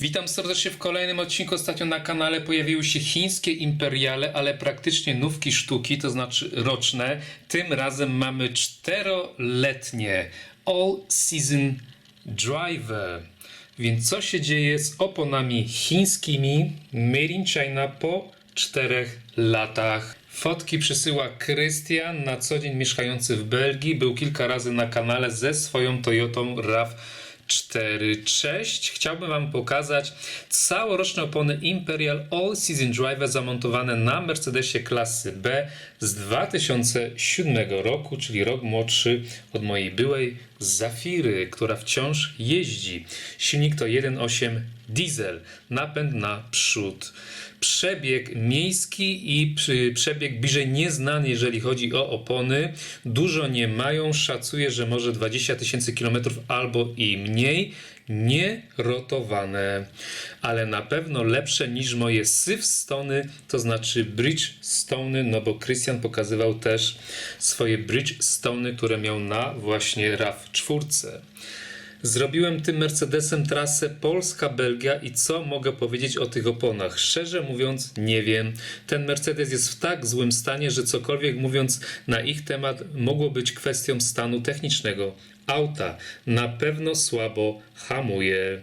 Witam serdecznie w kolejnym odcinku. Ostatnio na kanale pojawiły się chińskie imperiale, ale praktycznie nówki sztuki, to znaczy roczne. Tym razem mamy czteroletnie All Season Driver. Więc co się dzieje z oponami chińskimi Made in China po czterech latach? Fotki przysyła Krystian, na co dzień mieszkający w Belgii. Był kilka razy na kanale ze swoją Toyotą RAV4. Cześć, chciałbym Wam pokazać całoroczne opony Imperial All Season Driver zamontowane na Mercedesie klasy B z 2007 roku, czyli rok młodszy od mojej byłej Zafiry, która wciąż jeździ. Silnik to 1.8 diesel, napęd na przód. Przebieg miejski i przebieg bliżej nieznany, jeżeli chodzi o opony. Dużo nie mają, szacuję, że może 20 tysięcy kilometrów albo i mniej. Nie rotowane, ale na pewno lepsze niż moje Sivstony, to znaczy Bridgestone, no bo Christian pokazywał też swoje Bridgestone, które miał na właśnie RAV4. Zrobiłem tym Mercedesem trasę Polska-Belgia i co mogę powiedzieć o tych oponach? Szczerze mówiąc, nie wiem. Ten Mercedes jest w tak złym stanie, że cokolwiek mówiąc na ich temat mogło być kwestią stanu technicznego auta. Na pewno słabo hamuje.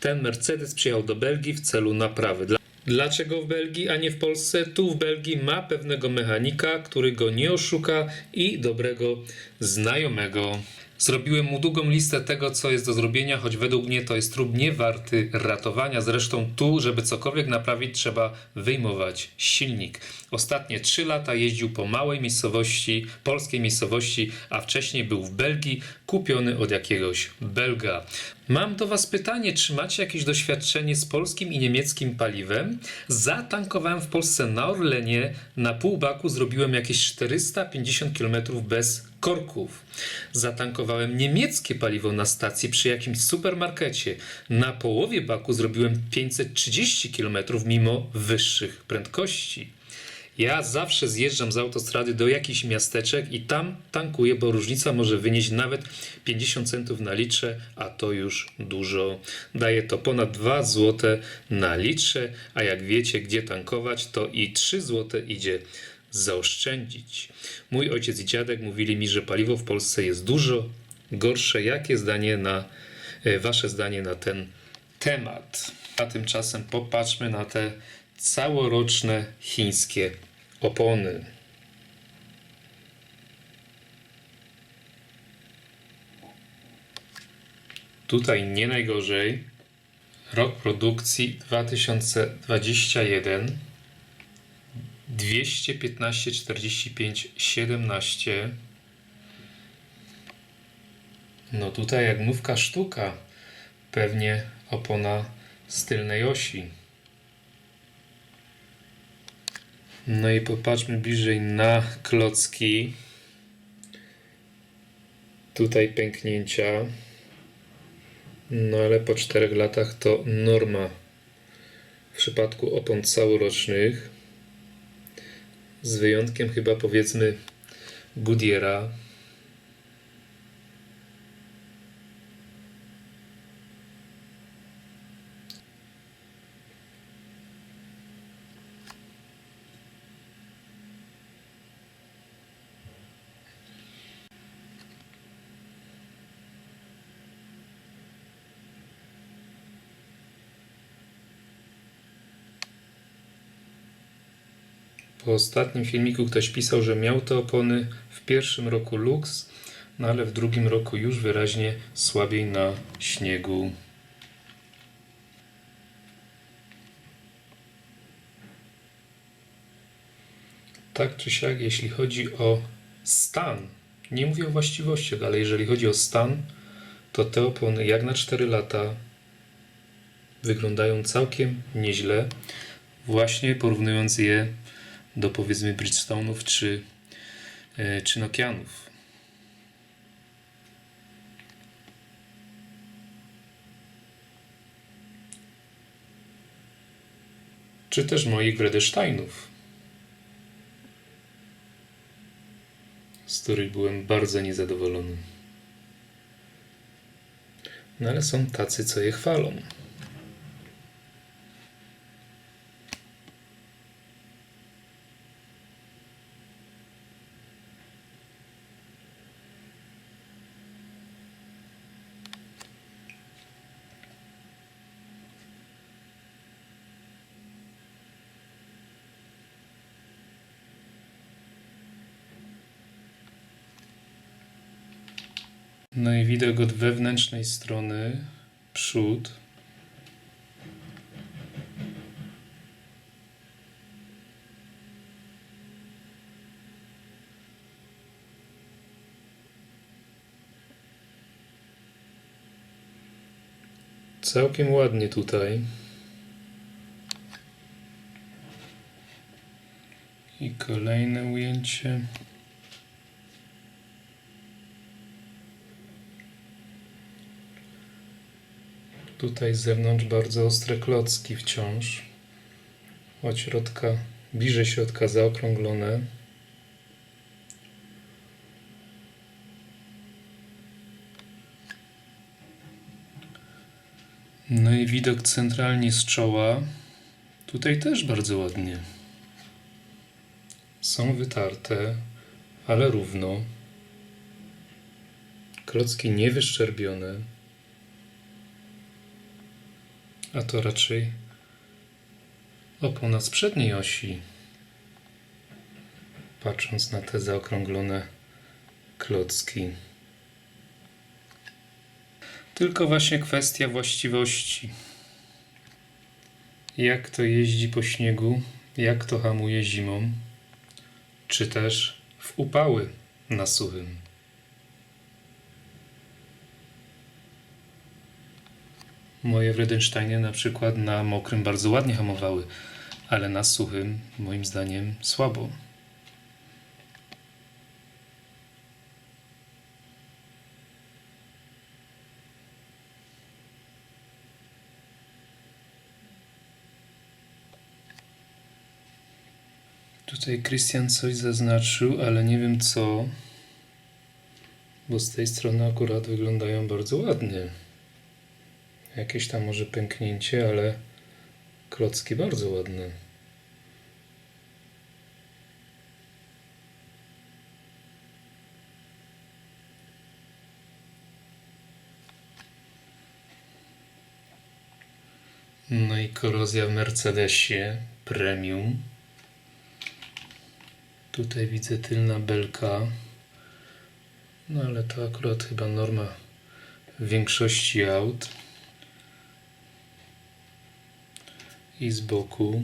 Ten Mercedes przyjechał do Belgii w celu naprawy. Dla Dlaczego w Belgii, a nie w Polsce? Tu w Belgii ma pewnego mechanika, który go nie oszuka i dobrego znajomego. Zrobiłem mu długą listę tego, co jest do zrobienia, choć według mnie to jest trud nie warty ratowania. Zresztą tu, żeby cokolwiek naprawić, trzeba wyjmować silnik. Ostatnie 3 lata jeździł po małej miejscowości, polskiej miejscowości, a wcześniej był w Belgii, kupiony od jakiegoś Belga. Mam do Was pytanie, czy macie jakieś doświadczenie z polskim i niemieckim paliwem? Zatankowałem w Polsce na Orlenie, na pół baku zrobiłem jakieś 450 km bez korków. Zatankowałem niemieckie paliwo na stacji przy jakimś supermarkecie. Na połowie baku zrobiłem 530 km mimo wyższych prędkości. Ja zawsze zjeżdżam z autostrady do jakichś miasteczek i tam tankuję, bo różnica może wynieść nawet 50 centów na litrze, a to już dużo. Daje to ponad 2 zł na litrze, a jak wiecie, gdzie tankować, to i 3 zł idzie zaoszczędzić. Mój ojciec i dziadek mówili mi, że paliwo w Polsce jest dużo gorsze. Jakie zdanie na, e, wasze zdanie na ten temat? A tymczasem popatrzmy na te całoroczne chińskie opony. Tutaj nie najgorzej. Rok produkcji 2021. 215 45 17. No tutaj jak nówka sztuka. Pewnie opona z tylnej osi. No i popatrzmy bliżej na klocki. Tutaj pęknięcia. No ale po 4 latach to norma. W przypadku opon całorocznych. Z wyjątkiem chyba powiedzmy Goodyeara. Ostatnim filmiku ktoś pisał, że miał te opony w pierwszym roku luks, no ale w drugim roku już wyraźnie słabiej na śniegu. Tak czy siak, jeśli chodzi o stan, nie mówię o właściwościach, ale jeżeli chodzi o stan, to te opony jak na 4 lata wyglądają całkiem nieźle, właśnie porównując je do powiedzmy Bridgestone'ów czy, e, czy Nokianów. Czy też moich Wredesteinów, z których byłem bardzo niezadowolony. No ale są tacy, co je chwalą. No i widok od wewnętrznej strony, przód. Całkiem ładnie tutaj. I kolejne ujęcie. Tutaj z zewnątrz bardzo ostre klocki wciąż. Od środka, bliżej środka zaokrąglone. No i widok centralnie z czoła. Tutaj też bardzo ładnie. Są wytarte, ale równo. Klocki niewyszczerbione. A to raczej opona z przedniej osi. Patrząc na te zaokrąglone klocki. Tylko właśnie kwestia właściwości. Jak to jeździ po śniegu, jak to hamuje zimą, czy też w upały na suchym. Moje Wredensteinie na przykład na mokrym bardzo ładnie hamowały, ale na suchym moim zdaniem słabo. Tutaj Christian coś zaznaczył, ale nie wiem co, bo z tej strony akurat wyglądają bardzo ładnie. Jakieś tam może pęknięcie, ale klocki bardzo ładne. No i korozja w Mercedesie Premium. Tutaj widzę tylna belka. No ale to akurat chyba norma w większości aut. I z boku.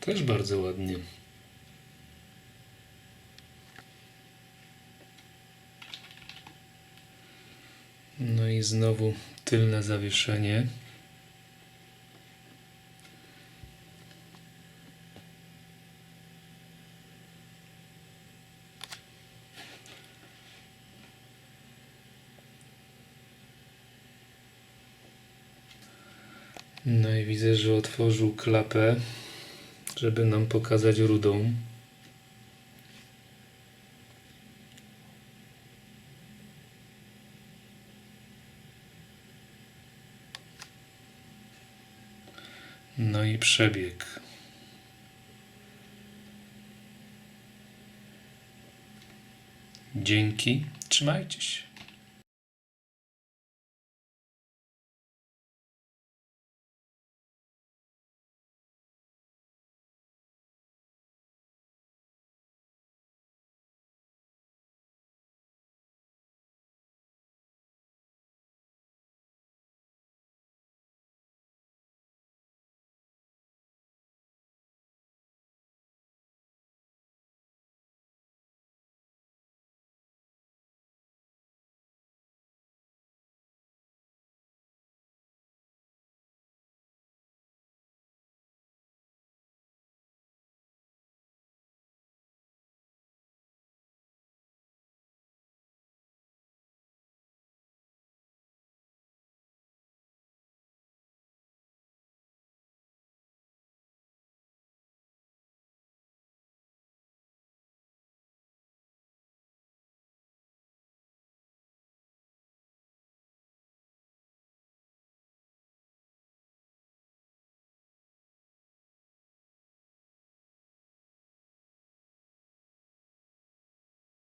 Też bardzo ładnie. No i znowu tylne zawieszenie. No i widzę, że otworzył klapę, żeby nam pokazać rudą. No i przebieg. Dzięki. Trzymajcie się.